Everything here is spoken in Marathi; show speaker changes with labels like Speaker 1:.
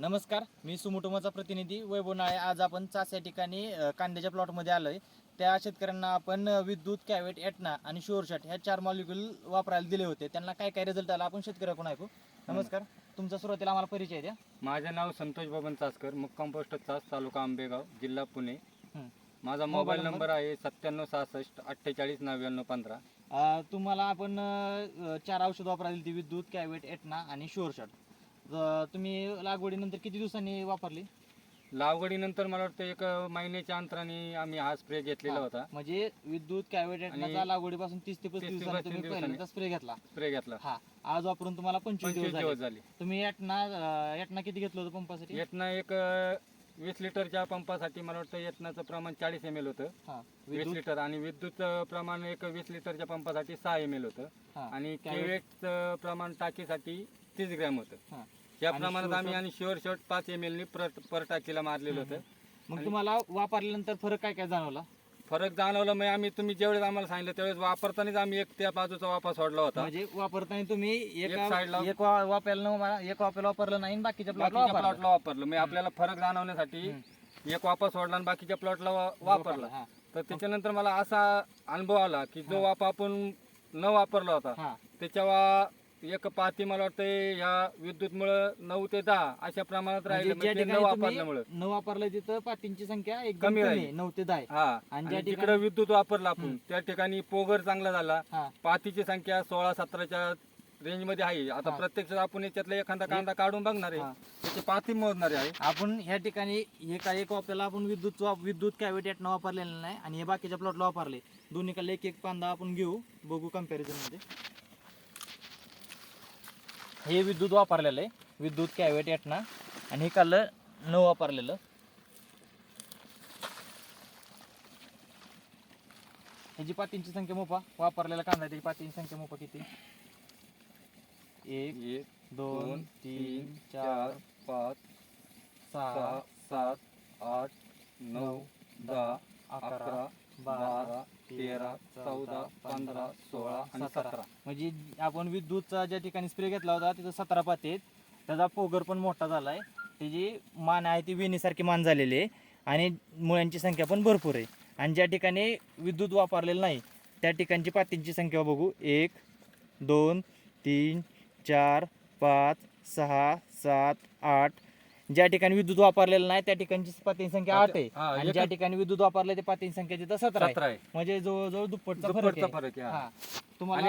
Speaker 1: नमस्कार मी सुमुटुमाचा प्रतिनिधी वैभव नाळे. आज आपण चास या ठिकाणी कांद्याच्या प्लॉटमध्ये आलोय. त्या शेतकऱ्यांना आपण विद्युत कॅवेट एटना आणि शोरशट ह्या चार मॉलिक्युल वापरायला दिले होते. त्यांना काय काय रिझल्ट आला? आपण शेतकऱ्याकडून ऐकू. नमस्कार. तुमचा सुरुवातीला आम्हाला परिचय द्या.
Speaker 2: माझे नाव संतोष बबन चासकर मुक्काम पोस्ट चास तालुका आंबेगाव जिल्हा पुणे. माझा
Speaker 1: मोबाईल नंबर?
Speaker 2: आहे सत्त्याण्णव सहासष्ट अठ्ठेचाळीस नव्याण्णव पंधरा.
Speaker 1: तुम्हाला आपण चार औषध वापरायला दिली विद्युत कॅवेट एटना आणि शोरशट अ, तुम्ही लागवडीनंतर किती दिवसांनी वापरली?
Speaker 2: लागवडीनंतर मला वाटतं एक महिन्याच्या अंतराने आम्ही हा स्प्रे घेतलेला. होता.
Speaker 1: म्हणजे विद्युत एटनाचा
Speaker 2: आणि
Speaker 1: लागवडीपासून तीस ते पस्तीस
Speaker 2: 30 ते
Speaker 1: दिवसांनी
Speaker 2: 35
Speaker 1: तुम्ही
Speaker 2: दिवसांनी.
Speaker 1: पहिल्यांदा स्प्रे घेतला.
Speaker 2: स्प्रे घेतला.
Speaker 1: हा आज वापरून तुम्हाला पंचवीस
Speaker 2: पंचवीस
Speaker 1: दिवस झाले.
Speaker 2: दिवस झाले.
Speaker 1: तुम्ही एटना अं, किती घेतलं होतं पंपासाठी?
Speaker 2: येतना एक अं, वीस लिटरच्या पंपासाठी मला वाटतं येतनाचं प्रमाण चाळीस एम एल होतं.
Speaker 1: हा
Speaker 2: वीस
Speaker 1: विद्युत?
Speaker 2: लिटर आणि विद्युत प्रमाण एक वीस लिटरच्या पंपासाठी सहा एम एल होतं.
Speaker 1: हा
Speaker 2: आणि केवेटचं प्रमाण टाकीसाठी तीस ग्रॅम होतं.
Speaker 1: हा.
Speaker 2: या
Speaker 1: आणि
Speaker 2: प्रमाणात आम्ही आणि शुअर शॉट पाच एम एलनी पर पर टाकीला मारलेलं होतं.
Speaker 1: मग तुम्हाला वापरल्यानंतर फरक काय काय जाणवला?
Speaker 2: फरक जाणवला मग आम्ही तुम्ही जेवढेच आम्हाला सांगितलं त्यावेळेस वापरतानाच आम्ही एक त्या बाजूचा वापर सोडला होता.
Speaker 1: म्हणजे वापरताना तुम्ही एका
Speaker 2: side ला-
Speaker 1: एक वापरायला एक वापरायला वापरलं नाही बाकीच्या प्लॉटला
Speaker 2: बाकीच्या
Speaker 1: वापरलं.
Speaker 2: प्लॉटला वापरलं. मग आपल्याला फरक जाणवण्यासाठी एक वापर सोडला आणि बाकीच्या प्लॉटला वापरला तर त्याच्यानंतर मला असा अनुभव आला की जो वापर आपण न वापरला होता त्याच्यावर एक पाती मला वाटतं ह्या विद्युतमुळं नऊ ते दहा अशा प्रमाणात
Speaker 1: म्हणजे
Speaker 2: राहिले. म्हणजे न वापरल्यामुळं
Speaker 1: तुम्ही न वापरलं तिथं पातींची संख्या एकदम
Speaker 2: कमी.
Speaker 1: आहे, नऊ ते दहा आहे.
Speaker 2: हा.
Speaker 1: आणि
Speaker 2: आणि
Speaker 1: ज्या ठिकाणी-
Speaker 2: विद्युत वापरला आपण त्या ठिकाणी पोगर चांगला झाला.
Speaker 1: हा.
Speaker 2: पातीची संख्या सोळा सतराच्या रेंजमध्ये आहे. आता
Speaker 1: हा.
Speaker 2: प्रत्यक्षात आपण याच्यातला एखादा कांदा काढून बघणार
Speaker 1: हा.
Speaker 2: आहे त्याची पाती मोजणार आहे.
Speaker 1: आपण ह्या ठिकाणी हे काय एक वापरायला आपण विद्युत वाप- विद्युत कॅविटेट न वापरलेलं नाही आणि हे बाकीच्या प्लॉटला वापरले. दोन्हीकडे एक एक पांदा आपण घेऊ बघू कंपॅरिझनमध्ये. हे विद्युत वापरलेलं आहे. विद्युत कॅविटेट ना आणि हे काढलं न वापरलेलं. ह्याची पातींची संख्या मोपा वापरलेला कांदा त्याची पातींची संख्या मोपा किती? एक
Speaker 2: एक
Speaker 1: दोन तीन चार
Speaker 2: पाच
Speaker 1: सहा
Speaker 2: सात आठ नऊ दहा अकरा बारा तेरा चौदा पंधरा सोळा आणि
Speaker 1: सतरा. म्हणजे आपण विद्युतचा ज्या ठिकाणी स्प्रे घेतला होता तिथं सतरा पाती आहेत. त्याचा पोगर पण मोठा झाला आहे त्याची मान आहे ती वेणीसारखी मान झालेली आहे. आणि मुळ्यांची संख्या पण भरपूर आहे. आणि ज्या ठिकाणी विद्युत वापरलेलं नाही त्या ठिकाणची पातींची संख्या बघू. एक दोन तीन चार पाच सहा सात आठ ज्या ठिकाणी विद्युत वापरलेलं नाही त्या ठिकाणची पातींची संख्या आठ आहे
Speaker 2: हा,
Speaker 1: आणि ज्या ठिकाणी विद्युत वापरले ते पातींची संख्या तिथं सतरा आहे
Speaker 2: सतरा आहे
Speaker 1: म्हणजे जवळजवळ दुप्पटचा फरक
Speaker 2: दुप्पटचा आहे हा.
Speaker 1: हा. तुम्हाला